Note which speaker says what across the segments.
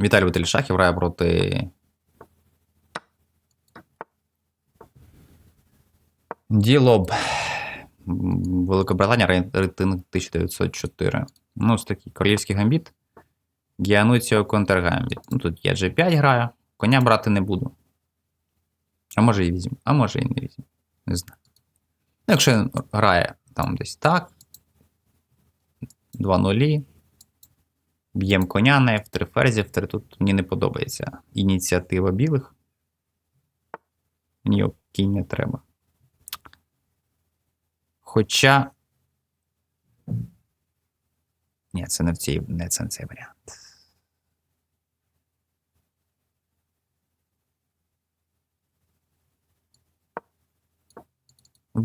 Speaker 1: Віталій Віталішахів грає проти. Ділоб. Великобританія рейтинг 1904. Ну, ось такий королівський гамбіт. Гіануціо контргамбіт. Ну, тут я G5 граю. Коня брати не буду. А може і візьму, а може і не візьму. Не знаю. Ну, якщо грає там десь так. 2 нулі. Б'єм коня на F3 ферзі F3. Тут мені не подобається ініціатива білих. Мені кінь не треба. Хоча. Ні, це не в цій, не це не цей варіант.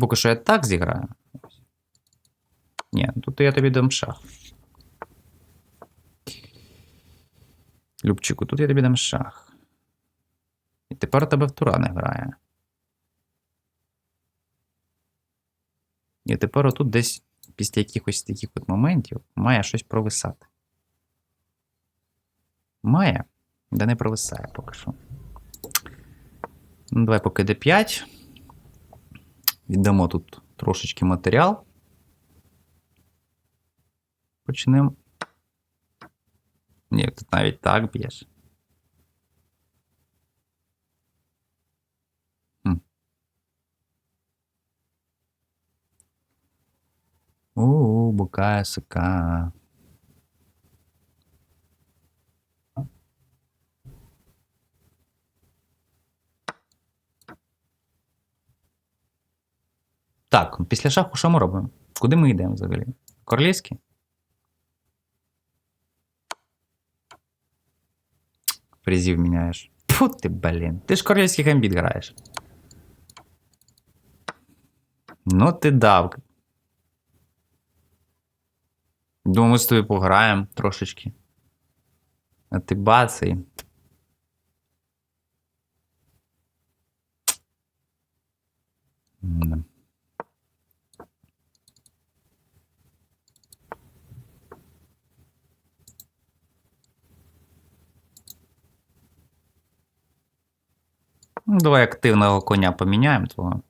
Speaker 1: Поки що я так зіграю. Ні, тут я тобі дам шах. Любчику, тут я тобі дам шах. І тепер тебе в тура не грає. І тепер отут десь після якихось таких от моментів має щось провисати. Має, де не провисає поки що. Ну, давай поки d5. Віддамо тут трошечки матеріал. Почнемо. Ні, тут навіть так б'єш. У, букає сика. Так, після шаху що ми робимо? Куди ми йдемо взагалі? Королівський? Призів міняєш. Фу ти, блін. Ти ж королівський гамбіт граєш. Ну, ти дав. Думаю, ми з тобою пограємо трошечки. А ти бацай. М-да. Ну, давай активного коня поміняємо твого.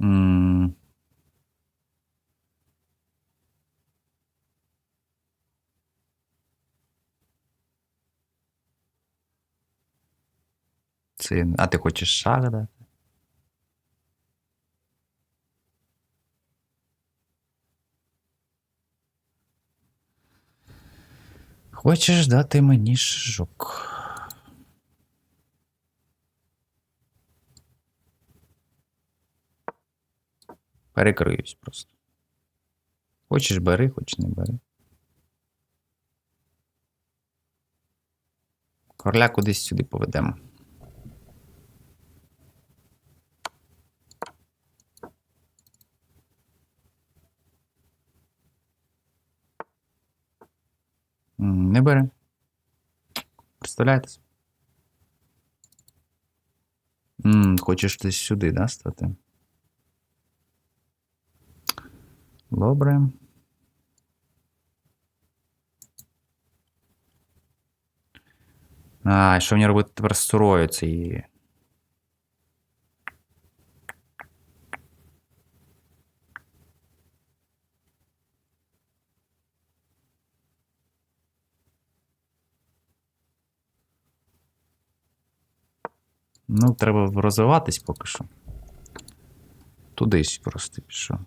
Speaker 1: М. А ти хочеш шаг дати? Хочеш дати мені шок? Перекриюсь просто. Хочеш бери, хоч не бери. Корля кудись сюди поведемо. Не бере. Представляєте? собі? М, Хочеш десь сюди, да, стати? Добре. А, що мені робити тепер з сурою цією? Ну, треба розвиватись поки що. Тудись просто пішов.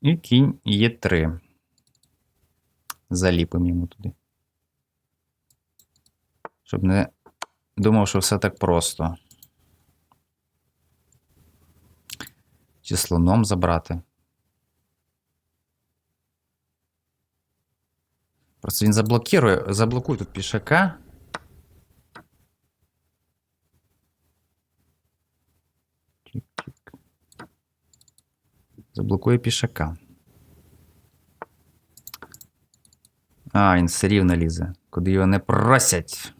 Speaker 1: І кінь є 3. Заліпимо йому туди щоб не думав, що все так просто. Чи слоном забрати. Просто він заблокує, заблокує тут пішака. Заблокує пішака. А, він все рівно лізе, куди його не просять.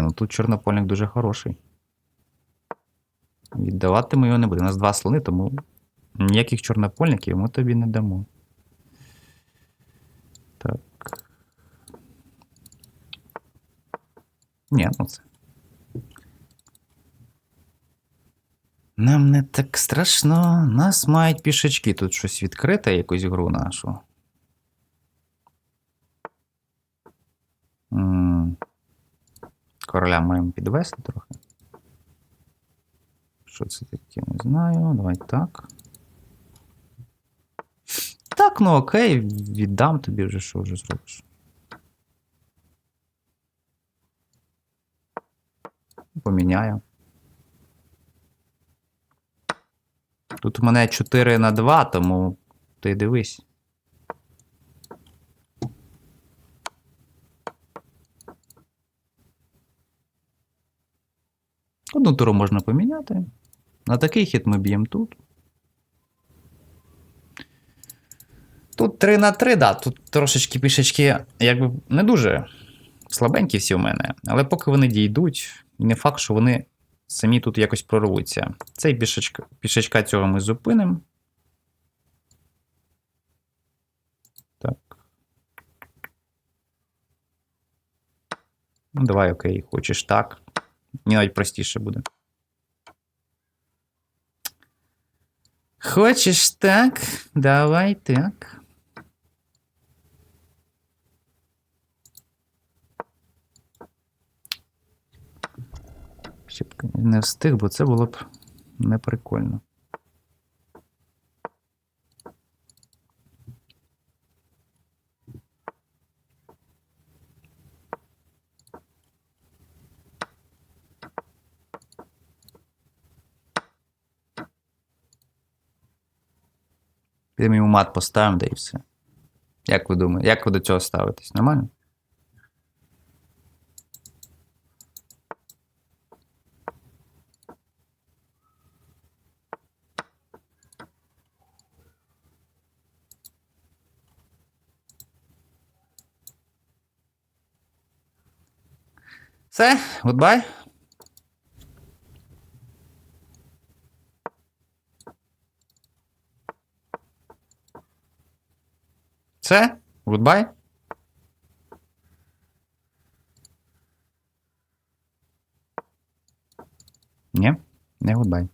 Speaker 1: Ні, ну тут чорнопольник дуже хороший. Віддавати ми його не будемо. У нас два слони, тому ніяких чорнопольників ми тобі не дамо. Так. Ні, ну це. Нам не так страшно. Нас мають пішечки. Тут щось відкрите, якусь гру нашу. Короля маємо підвести трохи. Що це таке? Не знаю. Давай так. Так, ну окей, віддам тобі вже що вже зробиш. Поміняю. Тут у мене 4 на 2, тому ти дивись. Одну туру можна поміняти. На такий хід ми б'ємо тут. Тут 3 на 3, да, тут трошечки пішечки, якби не дуже слабенькі всі в мене, але поки вони дійдуть, не факт, що вони самі тут якось прорвуться. Цей пішечка, пішечка цього ми зупинимо. Так. Ну, давай, окей, хочеш так. Мені навіть простіше буде. Хочеш так? Давай так. Щоб не встиг, бо це було б неприкольно. Підемо йому мат поставимо, да і все. Як ви думаєте? Як ви до цього ставитесь? Нормально? Все, goodbye. Все, goodbye. Ні, не goodbye.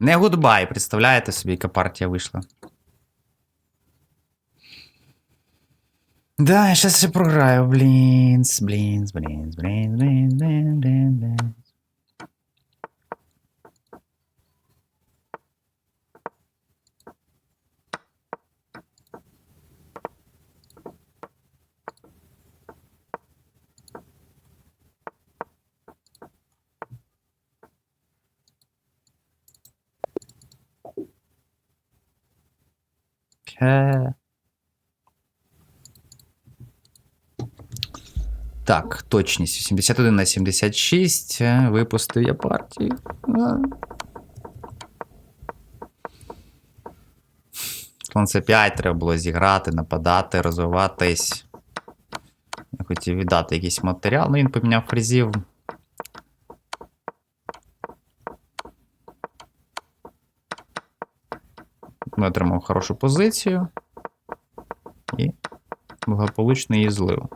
Speaker 1: Не гудбай, представляєте собі, яка партія вийшла. Да, я сейчас ще програю. Блінс, блінс, блінс, блінс, блінс, Ке. Так, точність 81 на 76. е, Випустив я партію. Слон c 5 треба було зіграти, нападати, розвиватись. Я хотів віддати якийсь матеріал, але він поміняв фрізів. Ми отримав хорошу позицію. І Благополучно її злив.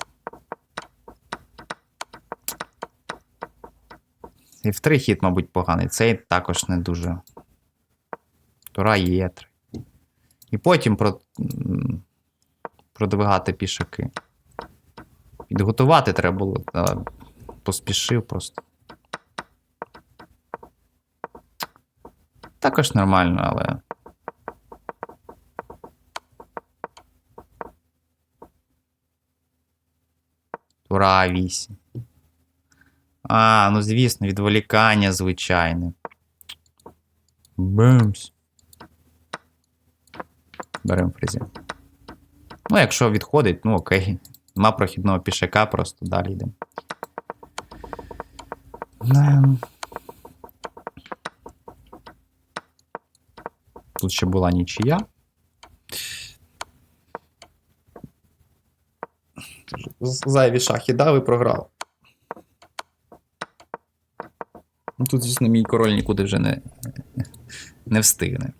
Speaker 1: І в три хід, мабуть, поганий. Цей також не дуже. Тура є. три. І потім про... продвигати пішаки. Підготувати треба було. Поспішив просто. Також нормально, але. Тура 8. А, ну звісно, відволікання звичайне. Бемс. Беремо фрезі. Ну, якщо відходить, ну окей. Нема прохідного пішака, просто далі йдемо. Ем. Тут ще була нічия. Зайві шахи дав і програв. Ну, Тут, звісно, мій король нікуди вже не, не встигне.